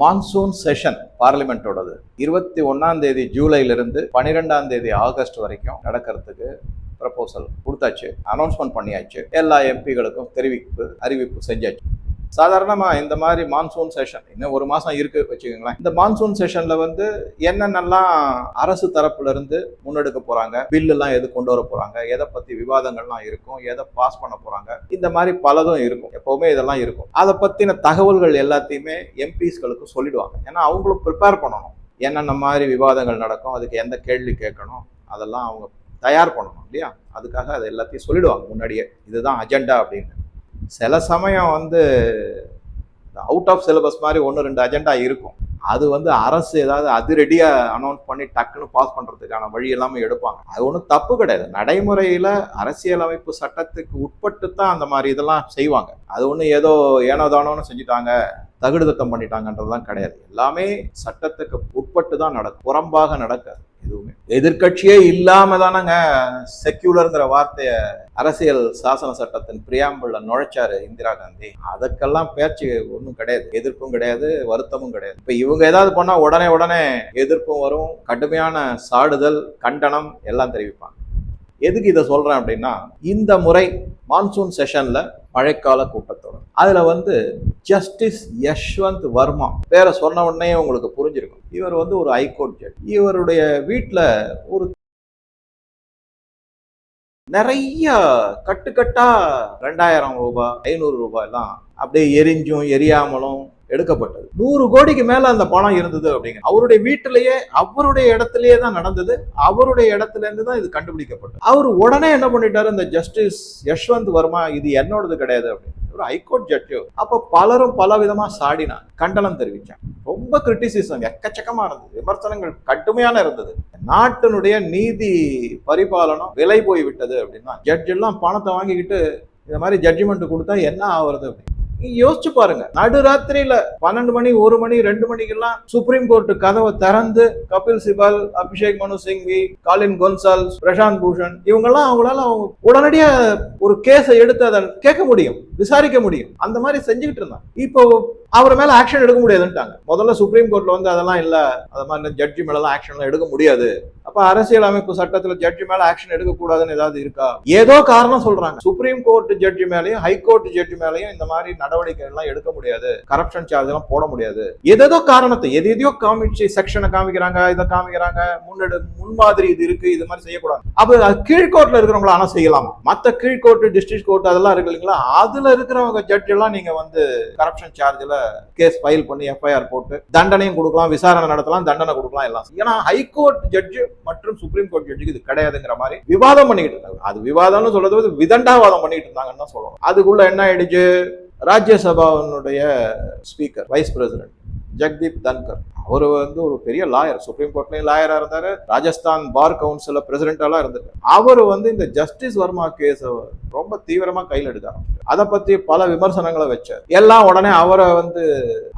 Monsoon session பார்லிமெண்ட்டோடது இருபத்தி ஒன்னாம் தேதி ஜூலையிலிருந்து பன்னிரெண்டாம் தேதி ஆகஸ்ட் வரைக்கும் நடக்கிறதுக்கு ப்ரப்போசல் கொடுத்தாச்சு. அனௌன்ஸ்மெண்ட் பண்ணியாச்சு. எல்லா எம்பிகளுக்கும் தெரிவிப்பு அறிவிப்பு செஞ்சாச்சு. சாதாரணமாக இந்த மாதிரி மான்சூன் செஷன் இன்னும் ஒரு மாதம் இருக்குது வச்சுக்கோங்களேன். இந்த மான்சூன் செஷனில் வந்து என்னென்னலாம் அரசு தரப்புலேருந்து முன்னெடுக்க போகிறாங்க பில்லுலாம் எது கொண்டு வர போகிறாங்க எதை பற்றி விவாதங்கள்லாம் இருக்கும் எதை பாஸ் பண்ண போகிறாங்க இந்த மாதிரி பலதும் இருக்கும். எப்போவுமே இதெல்லாம் இருக்கும். அதை பற்றின தகவல்கள் எல்லாத்தையுமே எம்பிஸ்களுக்கு சொல்லிடுவாங்க. ஏன்னா அவங்களும் ப்ரிப்பேர் பண்ணணும். என்னென்ன மாதிரி விவாதங்கள் நடக்கும் அதுக்கு எந்த கேள்வி கேட்கணும் அதெல்லாம் அவங்க தயார் பண்ணணும் இல்லையா? அதுக்காக அதை எல்லாத்தையும் சொல்லிடுவாங்க முன்னாடியே. இதுதான் அஜெண்டா அப்படின்னு. சில சமயம் வந்து அவுட் ஆஃப் சிலபஸ் மாதிரி ஒன்று ரெண்டு அஜெண்டா இருக்கும். அது வந்து அரசு ஏதாவது அதிரடியாக அனௌன்ஸ் பண்ணி டக்குன்னு பாஸ் பண்ணுறதுக்கான வழி எல்லாமே எடுப்பாங்க. அது ஒன்றும் தப்பு கிடையாது. நடைமுறையில் அரசியலமைப்பு சட்டத்துக்கு உட்பட்டு தான் அந்த மாதிரி இதெல்லாம் செய்வாங்க. அது ஒன்றும் ஏதோ ஏனோ தானோன்னு செஞ்சுட்டாங்க தகுடு தத்தம் பண்ணிட்டாங்கன்றதுலாம் கிடையாது. எல்லாமே சட்டத்துக்கு உட்பட்டு தான் நடக்கும். புறம்பாக நடக்காது. எதிர்கட்சியே இல்லாம தானங்க செக்யூலருங்கிற வார்த்தைய அரசியல் சாசன சட்டத்தின் பிரியாம்பிள்ல நுழைச்சாரு இந்திரா காந்தி. அதுக்கெல்லாம் பேச்சு ஒன்றும் கிடையாது. எதிர்ப்பும் கிடையாது வருத்தமும் கிடையாது. இப்ப இவங்க ஏதாவது பண்ணா உடனே உடனே எதிர்ப்பும் வரும் கடுமையான சாடுதல் கண்டனம் எல்லாம் தெரிவிப்பாங்க. எதுக்கு இதை சொல்றேன் அப்படின்னா இந்த முறை மான்சூன் செஷன்ல மழைக்கால கூட்டத்தொடர். அதுல வந்து ஜஸ்டிஸ் யஷ்வந்த் வர்மா பேரை சொன்ன உடனே உங்களுக்கு புரிஞ்சிருக்கும். இவர் வந்து ஒரு ஹைகோர்ட் ஜட்ஜ் இவருடைய வீட்டில் ஒரு நிறைய கட்டுக்கட்டா ரெண்டாயிரம் ரூபாய் ஐநூறு ரூபாய் அப்படியே எரிஞ்சும் எரியாமலும் எடுக்கப்பட்டது. நூறு கோடிக்கு மேல அந்த பணம் இருந்தது அப்படிங்க. அவருடைய வீட்டிலேயே அவருடைய இடத்திலேயே தான் நடந்தது. அவருடைய இடத்துல இருந்து தான் இது கண்டுபிடிக்கப்பட்டது. அவர் உடனே என்ன பண்ணிட்டாரு? இந்த ஜஸ்டிஸ் யஷ்வந்த் வர்மா இது என்னோடது கிடையாது அப்படின்னு. ஒரு ஹைகோர்ட் ஜட்ஜு அப்ப பலரும் பல விதமா சாடினான் கண்டனம் தெரிவிச்சான் ரொம்ப கிரிட்டிசிசம் எக்கச்சக்கமா இருந்தது. விமர்சனங்கள் கடுமையான இருந்தது. நாட்டினுடைய நீதி பரிபாலனம் விலை போய் விட்டது அப்படின்னா ஜட்ஜ் எல்லாம் பணத்தை வாங்கிக்கிட்டு இந்த மாதிரி ஜட்ஜ்மெண்ட் கொடுத்தா என்ன ஆகுறது அப்படின்னு. யோசிச்சு பாருங்க. நடுராத்திரியில பன்னெண்டு மணி ஒரு மணி ரெண்டு மணிக்கெல்லாம் சுப்ரீம் கோர்ட் கதவை திறந்து கபில் சிபல் அபிஷேக் மனு சிங்வி காலின் கொன்சால்ஸ் பிரசாந்த் பூஷன் இவங்கெல்லாம் அவங்களால அவங்க உடனடியா ஒரு கேஸை எடுத்து அதை கேட்க முடியும் விசாரிக்க முடியும். அந்த மாதிரி செஞ்சுக்கிட்டு இருந்தான் இப்போ அவர் மேல ஆக்ஷன் எடுக்க முடியாதுன்ட்டாங்க. முதல்ல சுப்ரீம் கோர்ட்ல வந்து அதெல்லாம் இல்ல. அது மாதிரி ஜட்ஜி மேலலாம் ஆக்ஷன் எடுக்க முடியாது. அப்ப அரசியல் அமைப்பு சட்டத்துல ஜட்ஜி மேல ஆக்ஷன் எடுக்க கூடாதுன்னு ஏதாவது இருக்கா? ஏதோ காரணம் சொல்றாங்க. சுப்ரீம் கோர்ட் ஜட்ஜி மேலயும் ஹைகோர்ட் ஜட்ஜி மேலயும் இந்த மாதிரி நடவடிக்கை எல்லாம் எடுக்க முடியாது. கரப்ஷன் சார்ஜ் எல்லாம் போட முடியாது. எதேதோ காரணத்தை எது எதையோ காமிச்சு செக்ஷனை காமிக்கிறாங்க இதை காமிக்கிறாங்க முன்னெடு முன்மாதிரி இது இருக்கு இது மாதிரி செய்யக்கூடாது. அப்ப கீழ்கோர்ட்ல இருக்கிறவங்கள ஆனா செய்யலாமா? மத்த கீழ்கோர்ட் டிஸ்ட்ரிக்ட் கோர்ட் அதெல்லாம் இருக்கு இல்லைங்களா? அதுல இருக்கிறவங்க ஜட்ஜ் எல்லாம் நீங்க வந்து கரப்ஷன் சார்ஜ்ல கேஸ் ஃபைல் பண்ணி எஃப்ஐஆர் போட்டு தண்டனையும் கொடுக்கலாம் விசாரணை நடத்தலாம் தண்டனை கொடுக்கலாம் எல்லாம். ஏன்னா ஹைகோர்ட் ஜட்ஜு மற்றும் சுப்ரீம் கோர்ட் ஜட்ஜுக்கு இது கிடையாதுங்கிற மாதிரி விவாதம் பண்ணிக்கிட்டு இருந்தாங்க. அது விவாதம்னு சொல்றது வந்து விதண்டாவாதம் பண்ணிட்டு இருந்தாங்கன்னு தான் சொல்லணும். அதுக்குள்ள என்ன ஆயிடுச்சு? ராஜ்யசபாவினுடைய speaker vice president Jagdeep Dhankhar அவர் வந்து ஒரு பெரிய லாயர் சுப்ரீம் கோர்ட்லேயும் லாயராக இருந்தார் ராஜஸ்தான் பார் கவுன்சிலில் பிரசிடென்டாலாம் இருந்திருக்காரு. அவர் வந்து இந்த ஜஸ்டிஸ் வர்மா கேஸை ரொம்ப தீவிரமாக கையில் எடுக்க அதை பற்றி பல விமர்சனங்களை வச்சார். எல்லாம் உடனே அவரை வந்து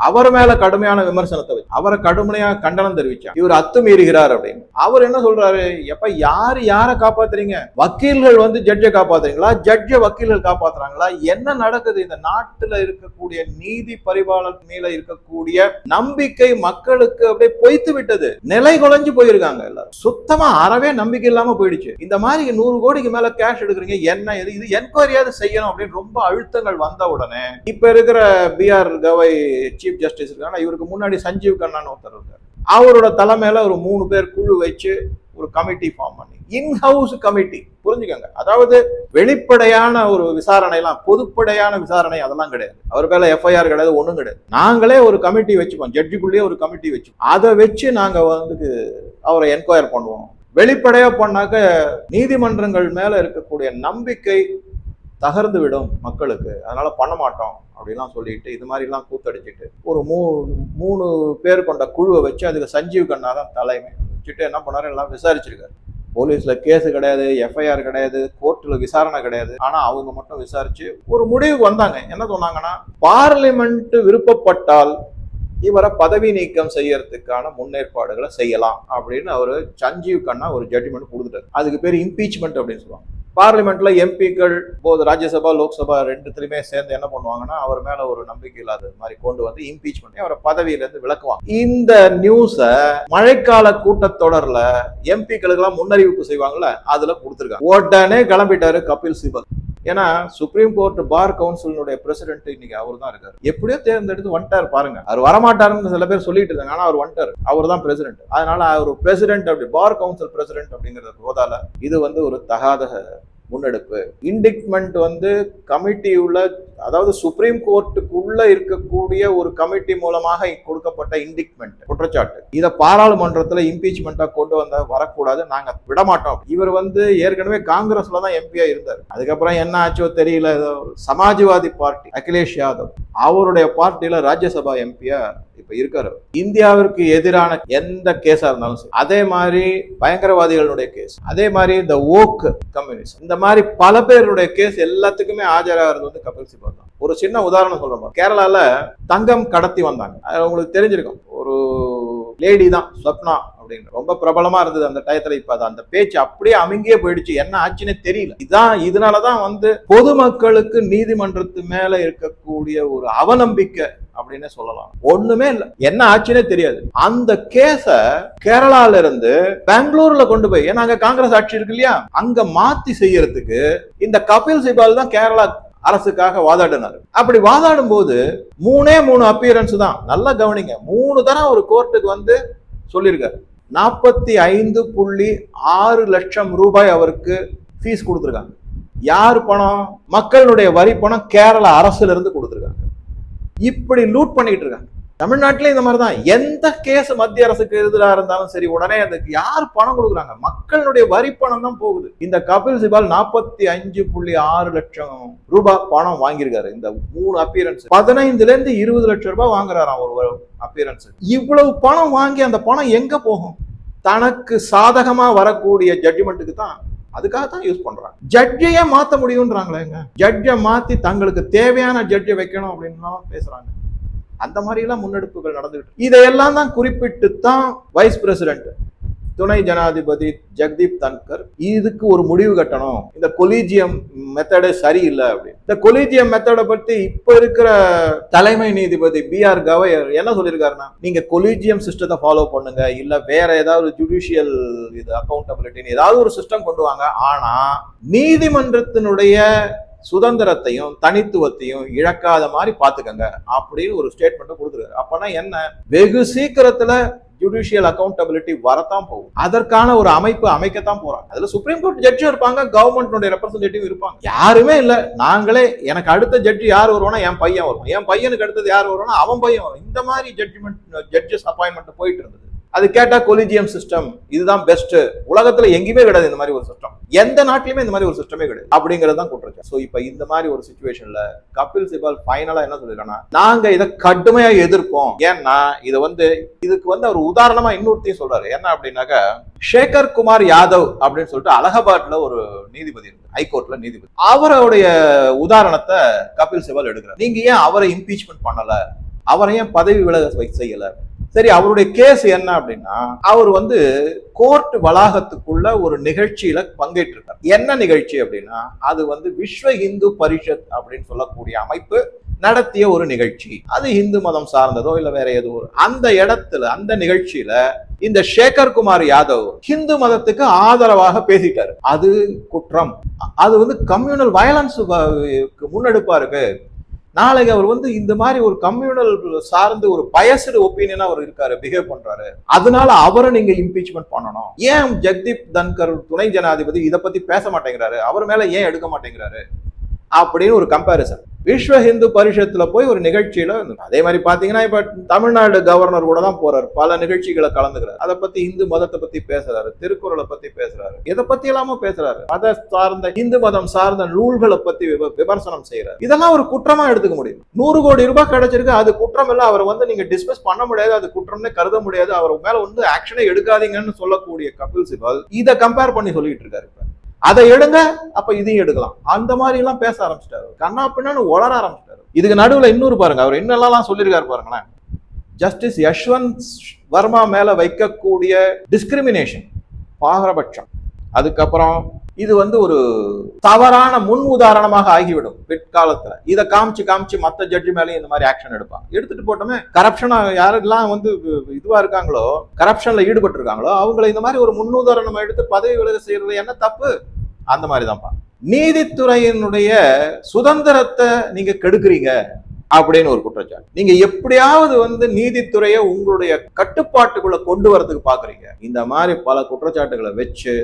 அவர் மேல கடுமையான விமர்சனத்தை வச்சு அவரை கடுமையாக கண்டனம் தெரிவிச்சார். இவர் அத்துமீறுகிறார் அப்படின்னு. அவர் என்ன சொல்றாரு? எப்ப யார் யாரை காப்பாத்துறீங்க? வக்கீல்கள் வந்து ஜட்ஜை காப்பாத்துறீங்களா? ஜட்ஜை வக்கீல்கள் காப்பாத்துறாங்களா? என்ன நடக்குது? இந்த நாட்டுல இருக்கக்கூடிய நீதி பரிபாலன் மேல இருக்கக்கூடிய நம்பிக்கை மக்கள் அவர்களுக்கு அப்படியே பொய்த்து விட்டது. நிலை குலைஞ்சு போயிருக்காங்க எல்லாரும். சுத்தமா அறவே நம்பிக்கை இல்லாம போயிடுச்சு. இந்த மாதிரி நூறு கோடிக்கு மேல கேஷ் எடுக்கிறீங்க என்ன இது இது என்கொயரியாவது செய்யணும் அப்படின்னு ரொம்ப அழுத்தங்கள் வந்த உடனே இப்ப இருக்கிற பிஆர் கவை சீஃப் ஜஸ்டிஸ் இருக்காங்க. இவருக்கு முன்னாடி சஞ்சீவ் கண்ணான்னு ஒருத்தர் இருக்கார். அவரோட தலைமையில் ஒரு மூணு பேர் குழு வச்சு ஒரு கமிட்டி ஃபார்ம் பண்ணி. இன்ஹவுஸ் கமிட்டி புரிஞ்சுக்கோங்க. அதாவது வெளிப்படையான ஒரு விசாரணைலாம் பொதுப்படையான விசாரணை அதெல்லாம் கிடையாது. அவர் மேல எஃப்ஐஆர் கிடையாது ஒன்றும் கிடையாது. நாங்களே ஒரு கமிட்டி வச்சுப்போம். ஜட்ஜுக்குள்ளேயே ஒரு கமிட்டி வச்சு அதை வச்சு நாங்கள் வந்து அவரை என்கொயர் பண்ணுவோம். வெளிப்படையா பண்ணாக்க நீதிமன்றங்கள் மேல இருக்கக்கூடிய நம்பிக்கை தகர்ந்து விடும் மக்களுக்கு. அதனால பண்ண மாட்டோம் அப்படிலாம் சொல்லிட்டு இது மாதிரிலாம் கூத்தடிச்சிட்டு ஒரு மூ மூணு பேர் கொண்ட குழுவை வச்சு அதுக்கு சஞ்சீவ் கண்ணா தான் தலைமை. வச்சுட்டு என்ன பண்ணாரு? எல்லாம் விசாரிச்சிருக்காரு. போலீஸ்ல கேஸ் கிடையாது எஃப்ஐஆர் கிடையாது கோர்ட்ல விசாரணை கிடையாது. ஆனா அவங்க மட்டும் விசாரிச்சு ஒரு முடிவுக்கு வந்தாங்க. என்ன சொன்னாங்கன்னா பார்லிமெண்ட் விருப்பப்பட்டால் இவரை பதவி நீக்கம் செய்யறதுக்கான முன்னேற்பாடுகளை செய்யலாம் அப்படின்னு அவர் சஞ்சீவ் கண்ணா ஒரு ஜட்ஜ்மெண்ட் கொடுத்துட்டார். அதுக்கு பேர் இம்பீச்மெண்ட் அப்படின்னு சொல்லுவாங்க. பார்லிமெண்ட்ல எம்பிக்கள் போது ராஜ்யசபா லோக்சபா ரெண்டுத்திலுமே சேர்ந்து என்ன பண்ணுவாங்கன்னா அவர் மேல ஒரு நம்பிக்கை இல்லாத மாதிரி கொண்டு வந்து இம்பீச் பண்ணி அவரை பதவியில இருந்து விலக்குவாங்க. இந்த நியூஸ மழைக்கால கூட்டத்தொடர்ல எம்பிக்களுக்கு எல்லாம் முன்னறிவிப்பு செய்வாங்கல்ல அதுல கொடுத்துருக்காங்க. உடனே கிளம்பிட்டாரு கபில் சிபல். ஏன்னா சுப்ரீம் கோர்ட் பார் கவுன்சிலுடைய பிரசிடென்ட் இன்னைக்கு அவர் தான் இருக்காரு. எப்படியோ தேர்ந்தெடுத்து வந்துட்டாரு பாருங்க. அவர் வரமாட்டாருன்னு சில பேர் சொல்லிட்டு இருந்தாங்க. ஆனா அவர் ஒன்டர் அவர் தான் பிரசிடென்ட் அதனால அவர் பிரசிடென்ட் அப்படி பார் கவுன்சில் பிரசிடென்ட் அப்படிங்கறது போதால இது வந்து ஒரு தகாத முன்னெடுப்பு. இண்டிக்மெண்ட் வந்து கமிட்டி உள்ள அதாவது சுப்ரீம் கோர்ட்டுக்குள்ள இருக்கக்கூடிய ஒரு கமிட்டி மூலமாக கொடுக்கப்பட்ட இண்டிக்மெண்ட் குற்றச்சாட்டு. இதை பாராளுமன்றத்தில் இம்பீச்மெண்ட்டாக கொண்டு வந்த வரக்கூடாது. நாங்கள் விட மாட்டோம் இவர் வந்து ஏற்கனவே காங்கிரஸ்ல தான் எம்பியா இருந்தார். அதுக்கப்புறம் என்ன ஆச்சோ தெரியல. சமாஜ்வாதி பார்ட்டி அகிலேஷ் யாதவ். அவருடைய பார்ட்டியில ராஜ்யசபா எம்பியா இப்ப இருக்காரு இந்தியாவிற்கு எதிரான எந்த கேஸா இருந்தாலும் சரி அதே மாதிரி பயங்கரவாதிகளுடைய கேஸ் அதே மாதிரி இந்த ஓக் கம்யூனிஸ்ட் இந்த மாதிரி பல பேருடைய கேஸ் எல்லாத்துக்குமே ஆஜராகிறது வந்து கபில் சிபல் தான். ஒரு சின்ன உதாரணம் சொல்றோம் கேரளால தங்கம் கடத்தி வந்தாங்க. உங்களுக்கு தெரிஞ்சிருக்கும். ஒரு லேடி தான் ஸ்வப்னா அப்படின்னு. ரொம்ப பிரபலமா இருந்தது அந்த டயத்துல. இப்ப அது அந்த பேச்சு அப்படியே அமைங்கே போயிடுச்சு. என்ன ஆச்சுன்னே தெரியல. இதான் இதனாலதான் வந்து பொதுமக்களுக்கு நீதிமன்றத்து மேல இருக்கக்கூடிய ஒரு அவநம்பிக்கை அப்படின்னு சொல்லலாம். ஒண்ணுமே இல்ல. என்ன ஆச்சுன்னே தெரியாது. அந்த கேஸ கேரளால இருந்து பெங்களூர்ல கொண்டு போய் ஏன்னா அங்க காங்கிரஸ் ஆட்சி இருக்கு இல்லையா? அங்க மாத்தி செய்யறதுக்கு இந்த கபில் சிபால் தான் கேரளா அரசுக்காக வாதாடினார். அப்படி வாதாடும் போது மூணே மூணு அப்பியரன்ஸ் தான். நல்லா கவனிங்க. மூணு தரம் ஒரு கோர்ட்டுக்கு வந்து சொல்லியிருக்காரு. நாற்பத்தி ஐந்து புள்ளி ஆறு லட்சம் ரூபாய் அவருக்கு ஃபீஸ் கொடுத்துருக்காங்க. யார் பணம்? மக்களுடைய வரி பணம் கேரள அரசுல இருந்து கொடுத்துருக்காங்க இப்படி லூட் பண்ணிட்டு இருக்காங்க. தமிழ்நாட்டிலே இந்த மாதிரி தான் எந்த கேஸ் மத்திய அரசுக்கு எதிராக இருந்தாலும் சரி உடனே அதுக்கு யார் பணம் கொடுக்குறாங்க? மக்களுடைய வரி பணம் தான் போகுது. இந்த கபில் சிபால் நாற்பத்தி அஞ்சு புள்ளி ஆறு லட்சம் ரூபாய் பணம் வாங்கியிருக்காரு. இந்த மூணு அப்பியரன்ஸ் பதினைந்துல இருந்து இருபது லட்சம் ரூபாய் வாங்குறாராம் ஒரு அப்பியரன்ஸ் இவ்வளவு பணம் வாங்கி அந்த பணம் எங்க போகும்? தனக்கு சாதகமா வரக்கூடிய ஜட்ஜ்மெண்ட்டுக்கு தான் அதுக்காக தான் யூஸ் பண்றாங்க. ஜட்ஜையே மாத்த முடியும்ன்றாங்களேங்க ஜட்ஜை மாத்தி தங்களுக்கு தேவையான ஜட்ஜை வைக்கணும் அப்படின்னு பேசுறாங்க. அந்த மாதிரி எல்லாம் முன்னெடுப்புகள் நடந்துகிட்டு இதையெல்லாம் தான் குறிப்பிட்டு தான் வைஸ் பிரசிடென்ட் துணை ஜனாதிபதி ஜெகதீப் தன்கர் இதுக்கு ஒரு முடிவு கட்டணும். இந்த கொலீஜியம் மெத்தடே சரியில்லை அப்படின்னு. இந்த கொலீஜியம் மெத்தடை பற்றி இப்போ இருக்கிற தலைமை நீதிபதி பி ஆர் கவையர் என்ன சொல்லியிருக்காருன்னா நீங்க கொலீஜியம் சிஸ்டத்தை ஃபாலோ பண்ணுங்க இல்ல வேற ஏதாவது ஜுடிஷியல் இது அக்கௌண்டபிலிட்டின்னு ஏதாவது ஒரு சிஸ்டம் கொண்டு வாங்க. ஆனா நீதிமன்றத்தினுடைய சுதந்திரத்தையும் தனித்துவத்தையும் இழக்காத மாதிரி பார்த்துக்கங்க அப்படின்னு ஒரு ஸ்டேட்மெண்ட்டை கொடுத்துருக்காரு. அப்போனா என்ன? வெகு சீக்கிரத்தில் ஜுடிஷியல் அக்கௌண்டபிலிட்டி வரத்தான் போகும். அதற்கான ஒரு அமைப்பு அமைக்கத்தான் போறாங்க. அதுல சுப்ரீம் கோர்ட் ஜட்ஜும் இருப்பாங்க கவர்மெண்ட்டுடைய ரெப்ரஸன்டேட்டிவ் இருப்பாங்க. யாருமே இல்ல. நாங்களே எனக்கு அடுத்த ஜட்ஜி யார் வருவானா என் பையன் வருவான். என் பையனுக்கு அடுத்தது யார் வருவானா அவன் பையன் வரும் இந்த மாதிரி ஜட்ஜ்மெண்ட் ஜட்ஜஸ் அப்பாயின்மெண்ட் போயிட்டு இருந்தது. அது கேட்டா கொலிஜியம் சிஸ்டம் இதுதான் பெஸ்ட் உலகத்துல எங்கேயுமே கிடையாது இந்த மாதிரி ஒரு சிஸ்டம் எந்த நாட்டிலுமே இந்த மாதிரி ஒரு சிஸ்டமே கிடையாது. அப்படிங்கிறது தான் குற்றச்சாட்டு. ஸோ இப்போ இந்த மாதிரி ஒரு சுச்சுவேஷன்ல கபில் சிபால் ஃபைனலா என்ன சொல்லிருக்காங்கன்னா நாங்க இதை கடுமையா எதிர்ப்போம். ஏன்னா இது வந்து இதுக்கு வந்து அவர் உதாரணமா இன்னொருத்தையும் சொல்றாரு. என்ன அப்படின்னாக்க சேகர் குமார் யாதவ் அப்படின்னு சொல்லிட்டு அலகாபாத்ல ஒரு நீதிபதி இருக்கு. ஹைகோர்ட்ல நீதிபதி. அவருடைய உதாரணத்தை கபில் சிபால் எடுக்கிறார். நீங்க ஏன் அவரை இம்பீச்மெண்ட் பண்ணல? அவரை ஏன் பதவி விலக செய்யல? சரி அவருடைய கேஸ் என்ன அப்படின்னா அவர் வந்து கோர்ட் வளாகத்துக்குள்ள ஒரு நிகழ்ச்சியில பங்கேற்றிருக்கார். என்ன நிகழ்ச்சி அப்படின்னா அது வந்து விஸ்வ இந்து பரிஷத் அப்படின்னு சொல்லக்கூடிய அமைப்பு நடத்திய ஒரு நிகழ்ச்சி. அது இந்து மதம் சார்ந்ததோ இல்ல வேற ஏதோ ஒரு அந்த இடத்துல அந்த நிகழ்ச்சியில இந்த சேகர் குமார் யாதவ் ஹிந்து மதத்துக்கு ஆதரவாக பேசிட்டாரு. அது குற்றம். அது வந்து கம்யூனல் வயலன்ஸ் முன்னெடுப்பா இருக்கு. நாளைக்கு அவர் வந்து இந்த மாதிரி ஒரு கம்யூனல் சார்ந்து ஒரு பயசடு ஒப்பீனியனா அவர் இருக்காரு பிஹேவ் பண்றாரு. அதனால அவரை நீங்க இம்பீச்மெண்ட் பண்ணணும். ஏன் ஜெகதீப் தன்கர் துணை ஜனாதிபதி இதை பத்தி பேச மாட்டேங்கிறாரு? அவர் மேல ஏன் எடுக்க மாட்டேங்கிறாரு? அப்படின்னு ஒரு கம்பாரிசன் விஸ்வ ஹிந்து பரிஷத்துல போய் ஒரு நிகழ்ச்சியில அதே மாதிரி பாத்தீங்கன்னா இப்ப தமிழ்நாடு கவர்னர் கூட தான் போறாரு. பல நிகழ்ச்சிகளை கலந்துக்கிறார். அதை பத்தி இந்து மதத்தை பத்தி பேசுறாரு. திருக்குறளை பத்தி பேசுறாரு. எதை பத்தி எல்லாமோ பேசுறாரு. மத சார்ந்த இந்து மதம் சார்ந்த நூல்களை பத்தி விமர்சனம் செய்யறாரு இதெல்லாம் ஒரு குற்றமா எடுத்துக்க முடியும். நூறு கோடி ரூபாய் கிடைச்சிருக்கு. அது குற்றம் இல்ல. அவர் வந்து நீங்க டிஸ்மிஸ் பண்ண முடியாது. அது குற்றம்னே கருத முடியாது. அவர் மேல வந்து ஆக்ஷனே எடுக்காதீங்கன்னு சொல்லக்கூடிய கபில் சிபால் இதை கம்பேர் பண்ணி சொல்லிட்டு இருக்காரு அதை எடுங்க அப்ப இதையும் எடுக்கலாம். அந்த மாதிரி எல்லாம் பேச ஆரம்பிச்சிட்டாரு. கண்ணா பின்னான்னு உளர ஆரம்பிச்சிட்டாரு. இதுக்கு நடுவுல இன்னொரு பாருங்க அவர் என்னெல்லாம் சொல்லியிருக்காரு பாருங்களேன். ஜஸ்டிஸ் யஷ்வந்த் வர்மா மேல வைக்கக்கூடிய டிஸ்கிரிமினேஷன் பாரபட்சம். அதுக்கப்புறம் இது வந்து ஒரு தவறான முன் உதாரணமாக ஆகிவிடும் பிற்காலத்துல. இதை காமிச்சு காமிச்சு மத்த ஜட்ஜி மேலேயும் இந்த மாதிரி ஆக்ஷன் எடுப்பாங்க. எடுத்துட்டு போட்டோமே கரப்ஷனா யாரெல்லாம் வந்து இதுவா இருக்காங்களோ கரப்ஷன்ல ஈடுபட்டு இருக்காங்களோ அவங்களை இந்த மாதிரி ஒரு முன்னுதாரணம் எடுத்து பதவி விலக செய்யறது என்ன தப்பு? அந்த மாதிரி தான்ப்பா நீதித்துறையினுடைய சுதந்திரத்தை நீங்க கெடுக்குறீங்க அப்படின்னு ஒரு குற்றச்சாட்டு. நீங்க எப்படியாவது வந்து நீதித்துறையை உங்களுடைய கட்டுப்பாட்டுக்குள்ள கொண்டு வரதுக்கு பாக்குறீங்க. இந்த மாதிரி பல குற்றச்சாட்டுகளை வச்சு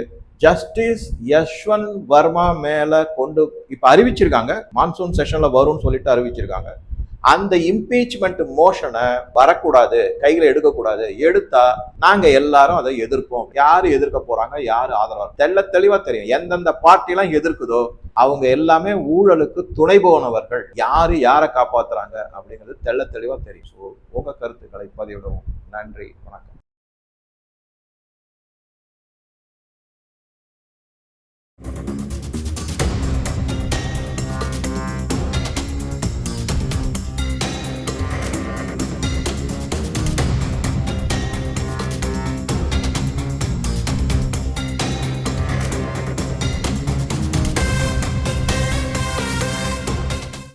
ஜஸ்டிஸ் யஷ்வந்த் வர்மா மேலே கொண்டு இப்போ அறிவிச்சிருக்காங்க மான்சூன் செஷனில் வரும்னு சொல்லிட்டு அறிவிச்சிருக்காங்க. அந்த இம்பீச்மெண்ட் மோஷனை வரக்கூடாது கையில் எடுக்கக்கூடாது எடுத்தா நாங்க எல்லாரும் அதை எதிர்ப்போம். யார் எதிர்க்க போறாங்க யார் ஆதரவாக தெள்ள தெளிவா தெரியும். எந்தெந்த பார்ட்டிலாம் எதிர்க்குதோ அவங்க எல்லாமே ஊழலுக்கு துணை போனவர்கள். யாரு யாரை காப்பாத்துறாங்க அப்படிங்கிறது தெல்ல தெளிவா தெரியும். ஸோ உங்க கருத்துக்களை பதிவிடவும். நன்றி வணக்கம்.